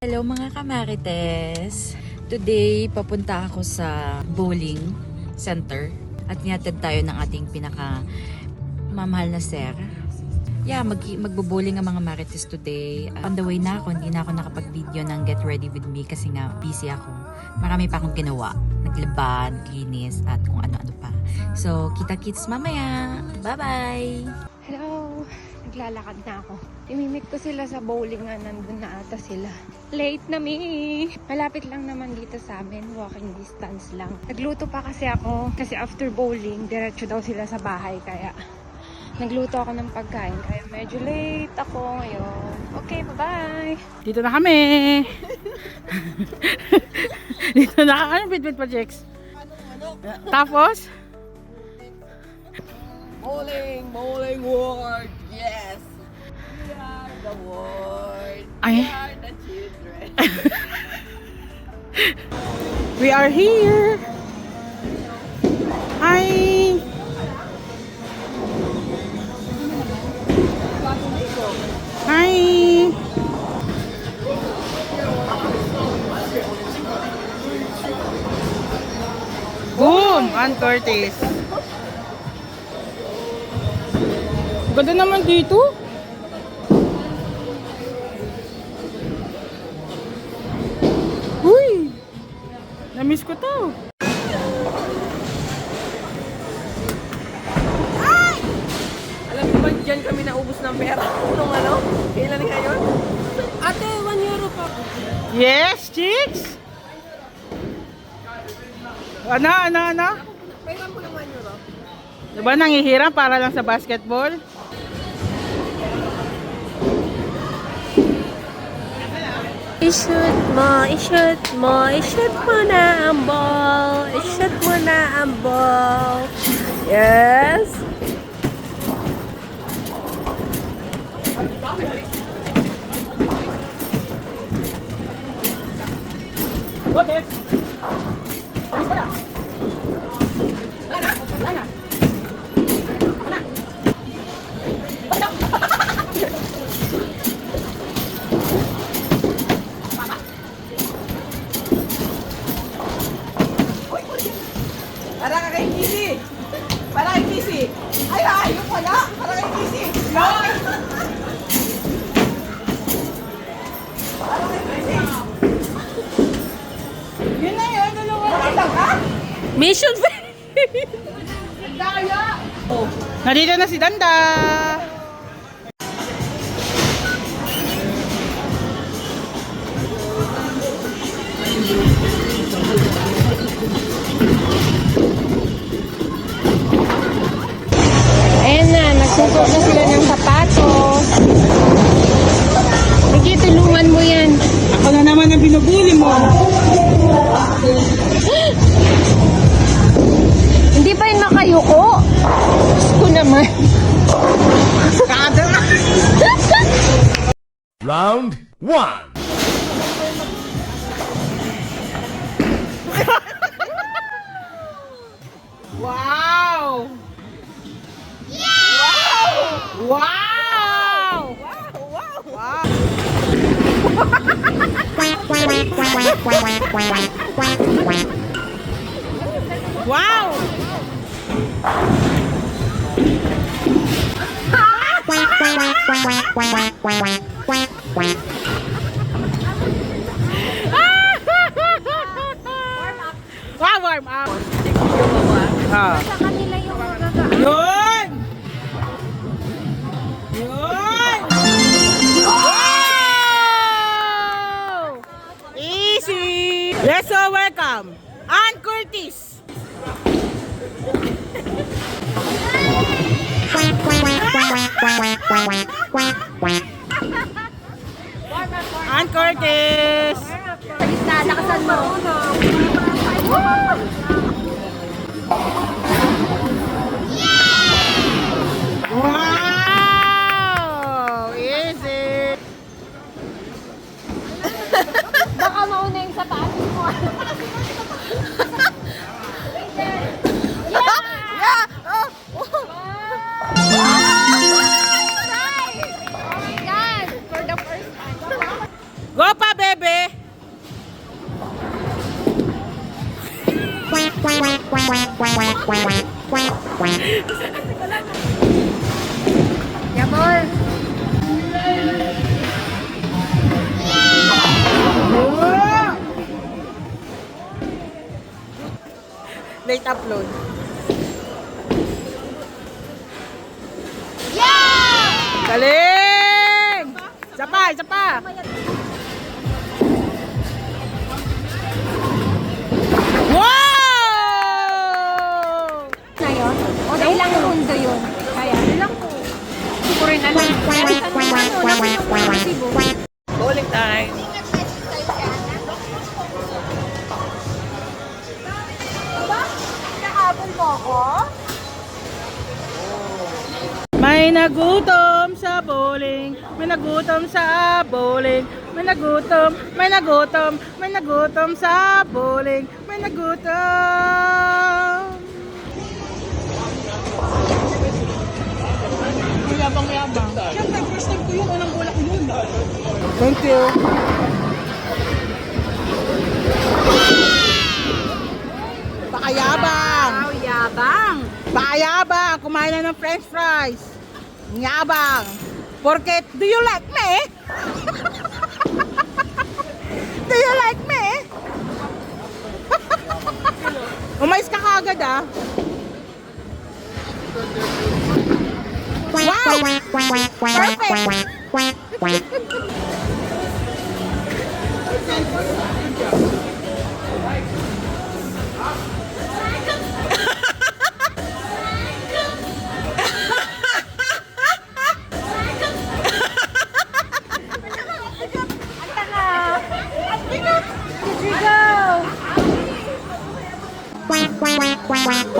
Hello mga kamarites! Today, papunta ako sa bowling center at nihatid tayo ng ating pinaka mamahal na sir. Yeah, mag magbo-bowling ang mga marites today. On the way na ako, hindi na ako nakapag-video ng get ready with me kasi nga busy ako. Marami pa akong ginawa. Naglaba, naglinis, at kung ano-ano pa. So, kita-kits mamaya! Bye-bye! Hello! Naglalakad na ako. Imimit ko sila sa bowling nga, nandun na ata sila. Late na me! Malapit lang naman dito sa amin, walking distance lang. Nagluto pa kasi ako, kasi after bowling, diretso daw sila sa bahay, kaya nagluto ako ng pagkain. Kaya medyo late ako ngayon. Okay, bye-bye! Dito na kami. Dito na ano bit-bit projects. Tapos, Bowling, bowling world, yes. We are the world. ay, We are the children. we are here. Hi. Hi. Boom! Ann Curtis. Ganda naman dito. Uy! Namiss ko to. Alam mo ba, dyan kami naubos ng pera. Nung ano? Kailan ngayon? Ate, 1 euro pa. Yes, chicks! Ano, ano, ano? Pailan ko ng 1 euro. Diba nangihiram para lang sa basketball? I-shoot mo, i-shoot mo, i-shoot mo na ang ball. I-shoot mo na ang ball. Yes. Para Mission failed. Nandito na si Danda! Ayan na, nagsusuot na sila ng sapatos. Sige, tulungan mo yan. Ako na naman ang binubuli mo. Diyos ko naman. Round one. Wow! Wow! Wow! Wow! Wow! Wow, warm up. Ah. Sa kanila yung magagaan. Yun! Yun! Wow! Easy! Yes, so welcome. Ann Curtis. Ann Curtis. Lakasan mo. Pa, isa pa. Wow! Na yun? O na ilang mundo yun? Kaya, ilang po. Hindi ko rin alam. Pero sa mga ano, namin May nagutom sa bowling, may nagutom sa bowling, may nagutom, may nagutom, may nagutom sa bowling, may nagutom. Yabang-yabang. Siyempre, first time ko yun, unang bola ko yun. Thank you. Pakayabang! Wow, yabang! Pakayabang! Kumain na ng french fries. Yabang! Porque, do you like me? do you like me? Umayos ka kagad ah. Wow! Perfect!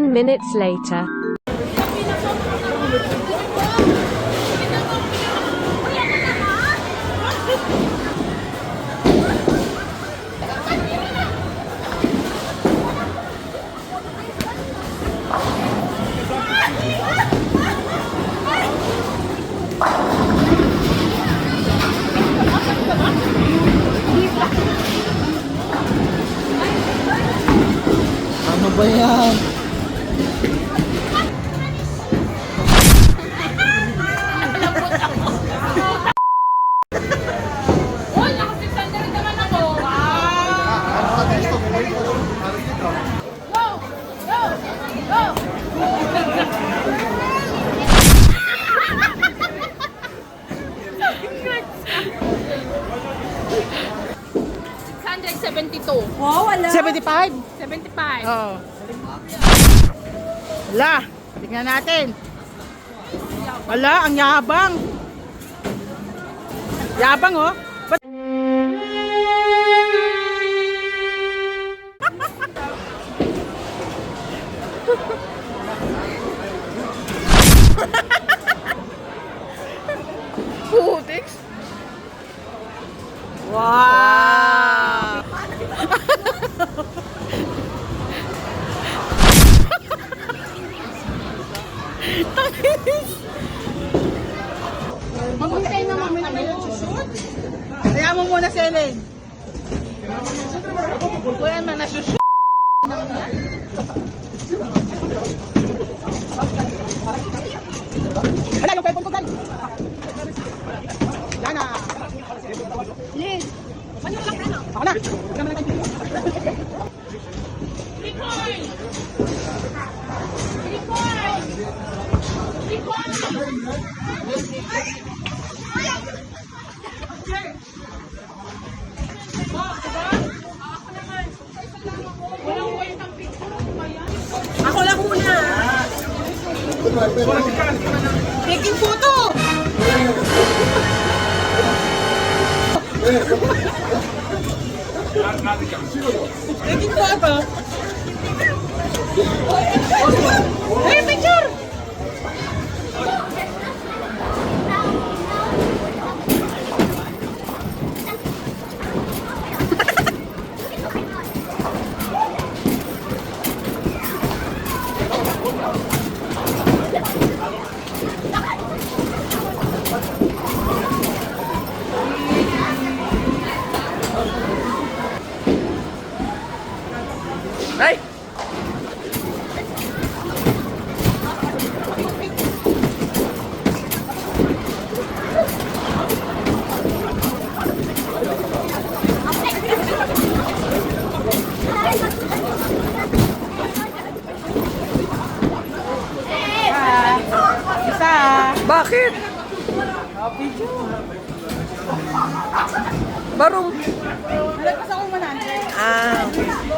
Ten minutes later. Ano? Wala. Tingnan natin. Wala, ang yabang. Yabang oh. Maghintay na mami na kayo shoot. Kaya mo muna si Ellen. Kuya man na shoot. Wala yung pepon ko dal. Yan na. Liz. Ako na. Ako na tayo. Ako lang muna. Taking photo. Taking photo. Hey, picture. Ay! Isa. Bakit? Barong. Nalagpas ako 100. Ah. Meron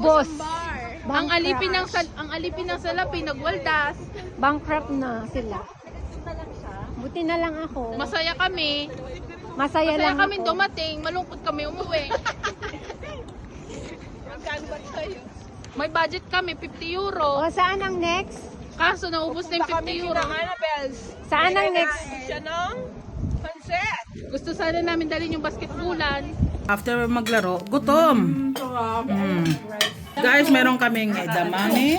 Ubos. Ang alipin ng sal ang alipin ng salapi nagwaldas. Bankrupt na sila. Buti na lang ako. Masaya kami. Masaya, Masaya lang kami ako. dumating. Malungkot kami umuwi. May budget kami, 50 euro. O, saan ang next? Kaso naubos na yung 50 euro. Saan ang next? Gusto sana namin dalhin yung basketbulan. After maglaro, gutom. Mm. Guys, meron kaming edamame.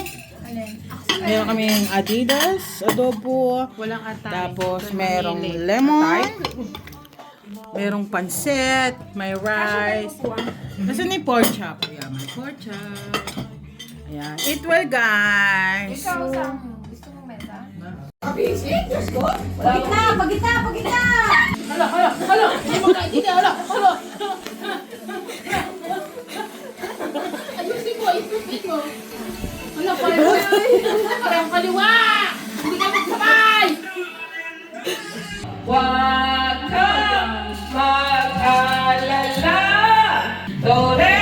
Meron kaming Adidas, adobo. Walang atay. Tapos merong lemon. Merong pansit, may rice. Kasi ni pork chop. Ayan, may pork chop. Ayan. Eat well, guys. Ayusin mo, ayusin mo. Wala pa rin. Parang kaliwa. Hindi ka magsabay. Huwag kang mag-alala. Dorete,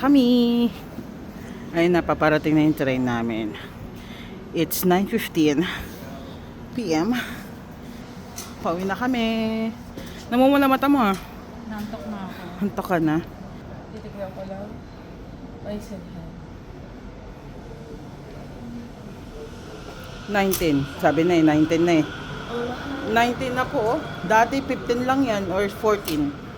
kami. Ayun na, paparating na yung train namin. It's 9.15 p.m. Pauwi na kami. Namumula mata mo ah. Nantok na ako. Antok ka na. Titignan ko lang. Said hi. 19. Sabi na eh, 19 na eh. 19 na po oh. Dati 15 lang yan or 14.